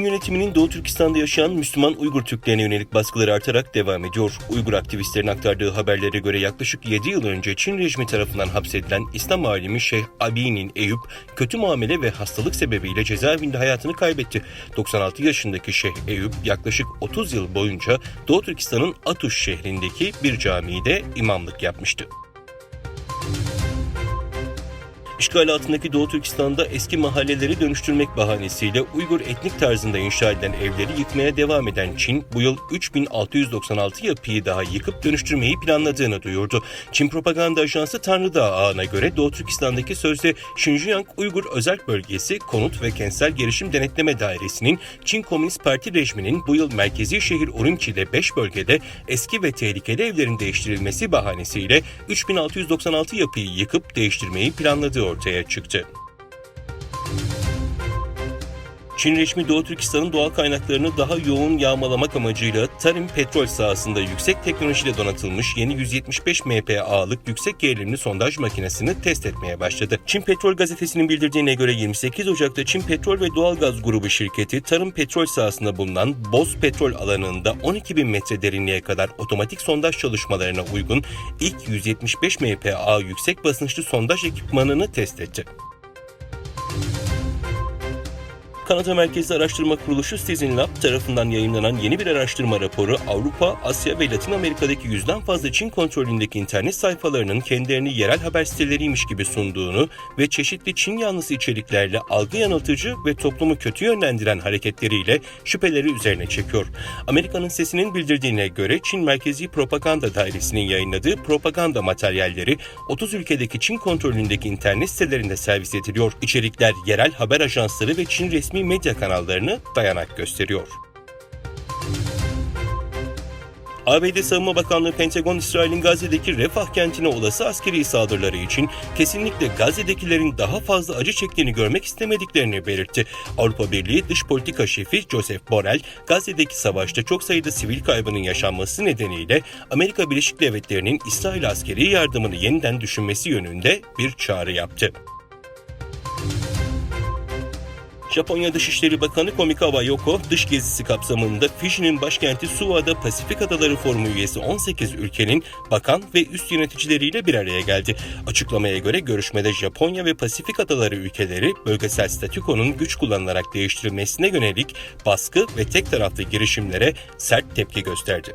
yönetiminin Doğu Türkistan'da yaşayan Müslüman Uygur Türklerine yönelik baskıları artarak devam ediyor. Uygur aktivistlerin aktardığı haberlere göre yaklaşık 7 yıl önce Çin rejimi tarafından hapsedilen İslam alimi Şeyh Abi'nin Eyüp, kötü muamele ve hastalık sebebiyle cezaevinde hayatını kaybetti. 96 yaşındaki Şeyh Eyüp yaklaşık 30 yıl boyunca Doğu Türkistan'ın Atuş şehrindeki bir camide imamlık yapmıştı. İşgal altındaki Doğu Türkistan'da eski mahalleleri dönüştürmek bahanesiyle Uygur etnik tarzında inşa edilen evleri yıkmaya devam eden Çin, bu yıl 3696 yapıyı daha yıkıp dönüştürmeyi planladığını duyurdu. Çin propaganda ajansı Tanrıdağ ağına göre Doğu Türkistan'daki sözde Xinjiang Uygur Özel Bölgesi Konut ve Kentsel Gelişim Denetleme Dairesi'nin Çin Komünist Parti rejiminin bu yıl merkezi şehir Urumçi'de 5 bölgede eski ve tehlikeli evlerin değiştirilmesi bahanesiyle 3696 yapıyı yıkıp değiştirmeyi planladığı ortaya çıktı. Çin rejimi Doğu Türkistan'ın doğal kaynaklarını daha yoğun yağmalamak amacıyla tarım petrol sahasında yüksek teknolojiyle donatılmış yeni 175 MPA'lık yüksek gerilimli sondaj makinesini test etmeye başladı. Çin Petrol gazetesinin bildirdiğine göre 28 Ocak'ta Çin Petrol ve Doğalgaz Grubu şirketi tarım petrol sahasında bulunan Boz petrol alanında 12 bin metre derinliğe kadar otomatik sondaj çalışmalarına uygun ilk 175 MPa yüksek basınçlı sondaj ekipmanını test etti. Kanada Merkezi Araştırma Kuruluşu Citizen Lab tarafından yayınlanan yeni bir araştırma raporu Avrupa, Asya ve Latin Amerika'daki yüzden fazla Çin kontrolündeki internet sayfalarının kendilerini yerel haber siteleriymiş gibi sunduğunu ve çeşitli Çin yanlısı içeriklerle algı yanıltıcı ve toplumu kötü yönlendiren hareketleriyle şüpheleri üzerine çekiyor. Amerika'nın sesinin bildirdiğine göre Çin Merkezi Propaganda Dairesi'nin yayınladığı propaganda materyalleri 30 ülkedeki Çin kontrolündeki internet sitelerinde servis ediliyor. İçerikler yerel haber ajansları ve Çin resmi medya kanallarını dayanak gösteriyor. ABD Savunma Bakanlığı Pentagon, İsrail'in Gazze'deki Refah kentine olası askeri saldırıları için kesinlikle Gazze'dekilerin daha fazla acı çektiğini görmek istemediklerini belirtti. Avrupa Birliği Dış Politika Şefi Joseph Borrell, Gazze'deki savaşta çok sayıda sivil kaybının yaşanması nedeniyle Amerika Birleşik Devletleri'nin İsrail askeri yardımını yeniden düşünmesi yönünde bir çağrı yaptı. Japonya Dışişleri Bakanı Komikawa Yoko, dış gezisi kapsamında Fiji'nin başkenti Suwa'da Pasifik Adaları Forumu üyesi 18 ülkenin bakan ve üst yöneticileriyle bir araya geldi. Açıklamaya göre görüşmede Japonya ve Pasifik Adaları ülkeleri bölgesel statükonun güç kullanılarak değiştirilmesine yönelik baskı ve tek taraflı girişimlere sert tepki gösterdi.